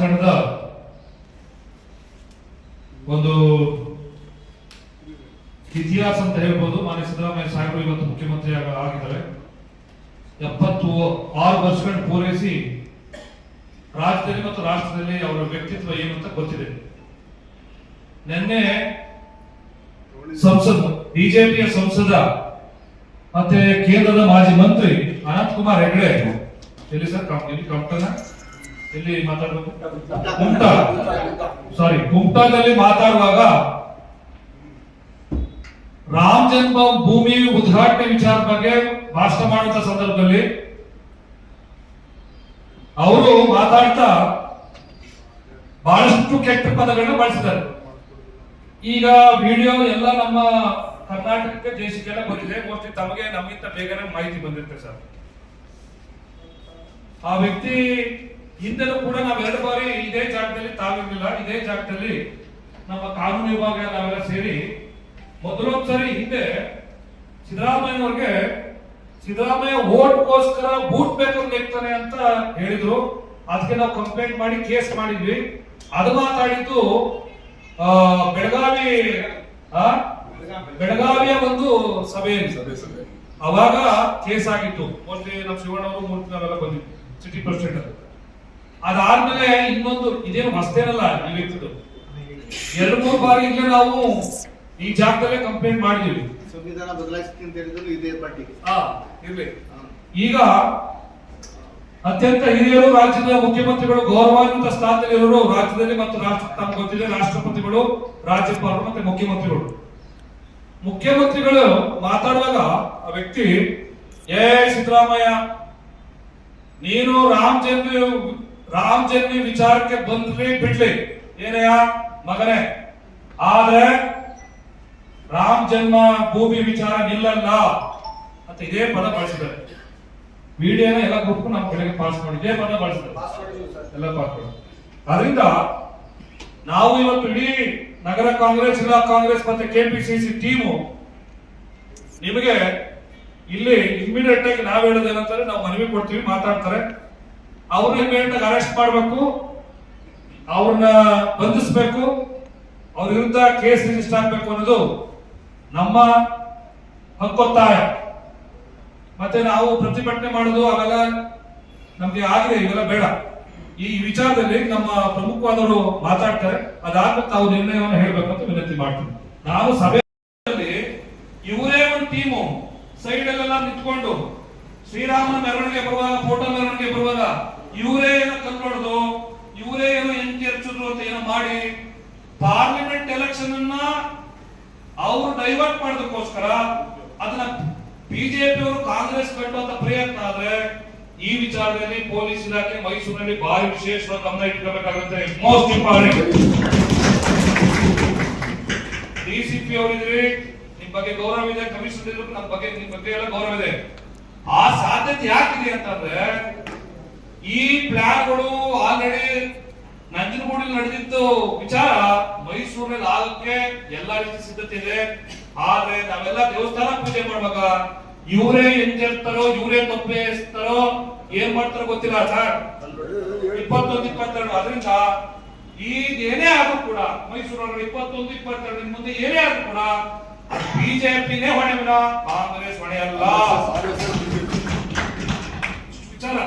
ರಾಜಕಾರಣದ ಒಂದು ಇತಿಹಾಸ ಅಂತ ಹೇಳ್ಬೋದು. ಮಾನ್ಯ ಸಿದ್ದರಾಮಯ್ಯ ಸಾಹೇಬರು ಇವತ್ತು ಮುಖ್ಯಮಂತ್ರಿ ಆಗ- ಆಗಿದ್ದಾರೆ. ಎಪ್ಪತ್ತು ಆರು ವರ್ಷಗಳನ್ನು ಪೂರೈಸಿ ರಾಜ್ಯದಲ್ಲಿ ಮತ್ತು ರಾಷ್ಟ್ರದಲ್ಲಿ ಅವರ ವ್ಯಕ್ತಿತ್ವ ಏನು ಅಂತ ಗೊತ್ತಿದೆ. ನಿನ್ನೆ ಸಂಸದ, ಬಿಜೆಪಿಯ ಸಂಸದ ಮತ್ತೆ ಕೇಂದ್ರದ ಮಾಜಿ ಮಂತ್ರಿ ಅನಂತ್ ಕುಮಾರ್ ಹೆಗಡೆ. ಎಲ್ಲಿ ಸರ್? ಕಂಪ್ಟನ ಎಲ್ಲಿ ಮಾತಾಡಬೇಕು? ಕುಮಟಾ ಸಾರಿ ಕುಮಟಾದಲ್ಲಿ ಮಾತಾಡುವಾಗ ರಾಮ್ ಜನ್ಮ ಭೂಮಿ ಉದ್ಘಾಟನೆ ವಿಚಾರ ಬಗ್ಗೆ ಭಾಷಣ ಮಾಡುವಂತ ಸಂದರ್ಭದಲ್ಲಿ ಅವರು ಮಾತಾಡ್ತಾ ಬಹಳಷ್ಟು ಕೆಟ್ಟ ಪದಗಳನ್ನ ಬಳಸಿದ್ದಾರೆ. ಈಗ ವಿಡಿಯೋ ಎಲ್ಲ ನಮ್ಮ ಕರ್ನಾಟಕ ದೇಶಕ್ಕೆಲ್ಲ ಬಂದಿದೆ. ಮೋಸ್ಟ್ಲಿ ತಮಗೆ ನಮಗಿಂತ ಬೇಗನೆ ಮಾಹಿತಿ ಬಂದಿರುತ್ತೆ ಸರ್. ಆ ವ್ಯಕ್ತಿ ಹಿಂದೆನೂ ಕೂಡ ನಾವ್ ಎರಡು ಬಾರಿ ಇದೇ ಜಾಗದಲ್ಲಿ ತಾಗಿರ್ಲಿಲ್ಲ ಇದೇ ಜಾಗದಲ್ಲಿ ನಮ್ಮ ಕಾನೂನು ವಿಭಾಗ ನಾವೆಲ್ಲ ಸೇರಿ ಮೊದಲೊಂದ್ಸರಿ ಹಿಂದೆ ಸಿದ್ದರಾಮಯ್ಯನವ್ರಿಗೆ ಸಿದ್ದರಾಮಯ್ಯ ಓಟ್ಗೋಸ್ಕರ ಬೂಟ್ ಬೇಕು ನೆಕ್ತಾನೆ ಅಂತ ಹೇಳಿದ್ರು. ಅದಕ್ಕೆ ನಾವು ಕಂಪ್ಲೇಂಟ್ ಮಾಡಿ ಕೇಸ್ ಮಾಡಿದ್ವಿ. ಅದು ಮಾತಾಡಿದ್ದು ಬೆಳಗಾವಿ ಬೆಳಗಾವಿಯ ಒಂದು ಸಭೆಯಲ್ಲಿ ಅವಾಗ ಕೇಸ್ ಆಗಿತ್ತು. ಮೋಸ್ಟ್ಲಿ ನಮ್ಮ ಶಿವಣ್ಣ ಅವರು ಮೂರ್ತಿ ನಾವೆಲ್ಲ ಬಂದಿದ್ವಿ. ಸಿಟಿ ಪ್ರೆಸಿಡೆಂಟ್ ಅದಾದ್ಮೇಲೆ ಇನ್ನೊಂದು ಇದೇನು ಮಸ್ತೇನಲ್ಲ ಈ ವ್ಯಕ್ತಿದು. ಎರಡು ಮೂರು ಬಾರಿ ಇಲ್ಲೇ ನಾವು ಈ ಜಾಗದಲ್ಲೇ ಕಂಪ್ಲೇಂಟ್ ಮಾಡಿದೀವಿ. ಸಂವಿಧಾನ ಬದಲಾಯಿಸ್ತೀನಿ ಅಂತ ಹೇಳಿದ್ರು ಇದೇ ಪಾರ್ಟಿಗೆ ಹಾ ಇರ್ಲಿ. ಈಗ ಅತ್ಯಂತ ಹಿರಿಯರು ರಾಜ್ಯದ ಮುಖ್ಯಮಂತ್ರಿಗಳು ಗೌರವಾನ್ವಿತ ಸ್ಥಾನದಲ್ಲಿರೋರು ರಾಜ್ಯದಲ್ಲಿ ಮತ್ತು ರಾಷ್ಟ್ರ ತಮ್ಗೆ ಗೊತ್ತಿದೆ ರಾಷ್ಟ್ರಪತಿಗಳು ರಾಜ್ಯಪಾಲರು ಮತ್ತೆ ಮುಖ್ಯಮಂತ್ರಿಗಳು. ಮುಖ್ಯಮಂತ್ರಿಗಳು ಮಾತಾಡುವಾಗ ಆ ವ್ಯಕ್ತಿ ಏ ಸಿದ್ದರಾಮಯ್ಯ ನೀನು ರಾಮ್ ಜನ್ಮ ರಾಮ್ ಜನ್ಮಿ ವಿಚಾರಕ್ಕೆ ಬಂದ್ರಿ ಬಿಡ್ಲಿ. ಏನಯ್ಯ ಮಗನೇ. ಆದ್ರೆ ರಾಮ್ ಜನ್ಮ ಭೂಮಿ ವಿಚಾರ ನಿಲ್ಲಲ್ಲ ಅಂತ ಇದೇ ಪದ ಬಳಸಿದ್ದಾರೆ. ವಿಡಿಯೋನ ಎಲ್ಲ ಗ್ರೂಪ್ ನಮ್ಮ ಕಡೆಗೆ ಪಾಸ್ ಮಾಡಿ ಇದೇ ಪದ ಬಳಸಿದ್ದಾರೆ. ಎಲ್ಲ ಪಾಸ್ ಮಾಡಿ. ಅದರಿಂದ ನಾವು ಇವತ್ತು ಇಡೀ ನಗರ ಕಾಂಗ್ರೆಸ್ ಜಿಲ್ಲಾ ಕಾಂಗ್ರೆಸ್ ಮತ್ತೆ ಕೆಪಿಸಿಸಿ ಟೀಮು ನಿಮಗೆ ಇಲ್ಲಿ ಇಮಿಡಿಯೇಟ್ ಆಗಿ ನಾವ್ ಹೇಳೋದೇನಂತಾರೆ ನಾವು ಮನವಿ ಕೊಡ್ತೀವಿ ಮಾತಾಡ್ತಾರೆ. ಅವ್ರನ್ನ ಇಮಿಡಿಯೇಟ್ ಅರೆಸ್ಟ್ ಮಾಡಬೇಕು. ಅವ್ರನ್ನ ಬಂಧಿಸಬೇಕು. ಅವ್ರ ವಿರುದ್ಧ ಕೇಸ್ ರಿಜಿಸ್ಟರ್ ಆಗಬೇಕು ಅನ್ನೋದು ನಮ್ಮ ಹಕ್ಕೊತ್ತಾಯ. ಮತ್ತೆ ನಾವು ಪ್ರತಿಭಟನೆ ಮಾಡೋದು ಅವೆಲ್ಲ ನಮ್ಗೆ ಆಗಿದೆ, ಇವೆಲ್ಲ ಬೇಡ. ಈ ವಿಚಾರದಲ್ಲಿ ನಮ್ಮ ಪ್ರಮುಖವಾದವರು ಮಾತಾಡ್ತಾರೆ. ಅದಾದ ತಾವು ನಿರ್ಣಯವನ್ನು ಅಂತ ವಿನಂತಿ ಮಾಡ್ತೀನಿ. ನಾವು ಸಭೆಯಲ್ಲಿ ಇವರೇ ಒಂದು ಟೀಮು ಸೈಡ್ ಅಲ್ಲೆಲ್ಲ ನಿಂತ್ಕೊಂಡು ಶ್ರೀರಾಮನ ಮೆರವಣಿಗೆ ಬರುವಾಗ ಫೋಟೋ ಮೆರವಣಿಗೆ ಬರುವಾಗ ಇವರೇ ಏನೋ ಕಲ್ಕೊಡೋದು ಇವರೇ ಏನೋ ಎಂಟಿ ಹಚ್ಚಿದ್ರು ಅಂತ ಏನೋ ಮಾಡಿ ಪಾರ್ಲಿಮೆಂಟ್ ಎಲೆಕ್ಷನ್ ಅನ್ನ ಅವರು ಡೈವರ್ಟ್ ಮಾಡೋದಕ್ಕೋಸ್ಕರ ಅದನ್ನ ಬಿಜೆಪಿ ಅವರು ಕಾಂಗ್ರೆಸ್ ಕಟ್ಟುವಂತ ಪ್ರಯತ್ನ ಆದ್ರೆ ಈ ವಿಚಾರದಲ್ಲಿ ಪೊಲೀಸ್ ಇಲಾಖೆ ಮೈಸೂರಿನಲ್ಲಿ ಭಾರಿ ವಿಶೇಷವಾಗಿ ಗಮನ ಇಟ್ಕೋಬೇಕಾಗುತ್ತೆ. ಮೋಸ್ಟ್ ಇಂಪಾರ್ಟೆಂಟ್ ಡಿಸಿಪಿ ಅವರಿದ್ರಿ ನಿಮ್ ಬಗ್ಗೆ ಗೌರವ ಇದೆ ಕಮಿಷನ್ ಇದ್ರು ನಮ್ಮ ಬಗ್ಗೆ ನಿಮ್ ಬಗ್ಗೆ ಎಲ್ಲ ಗೌರವ ಇದೆ. ಆ ಸಾಧ್ಯತೆ ಯಾಕಿದೆ ಅಂತಂದ್ರೆ ಈ ಪ್ಲಾನ್ಗಳು ಆಲ್ರೆಡಿ ನಂಜನಗೂಡಿನಲ್ಲಿ ನಡೆದಿತ್ತು. ವಿಚಾರ ಮೈಸೂರಿನಲ್ಲಿ ಆಗಕ್ಕೆ ಎಲ್ಲಾ ರೀತಿ ಸಿದ್ಧತೆ ಇದೆ. ಆದ್ರೆ ನಾವೆಲ್ಲ ದೇವಸ್ಥಾನ ಪೂಜೆ ಮಾಡುವಾಗ ಇವರೇ ಎಂಜೆರ್ತಾರೋ ಇವರೇ ತಪ್ಪೆ ಎಸ್ತಾರೋ ಏನ್ ಮಾಡ್ತಾರೋ ಗೊತ್ತಿಲ್ಲ ಸರ್. ಇಪ್ಪತ್ತೊಂದು ಇಪ್ಪತ್ತೆರಡು. ಅದರಿಂದ ಈಗ ಏನೇ ಆದ್ರೂ ಕೂಡ ಮೈಸೂರಲ್ಲಿ ಇಪ್ಪತ್ತೊಂದು ಇಪ್ಪತ್ತೆರಡು ಮುಂದೆ ಏನೇ ಆದ್ರೂ ಕೂಡ ಬಿಜೆಪಿನೇ ಹೊಣೆ ಕಾಂಗ್ರೆಸ್ ಹೊಣೆ ಅಲ್ಲ. ವಿಚಾರ.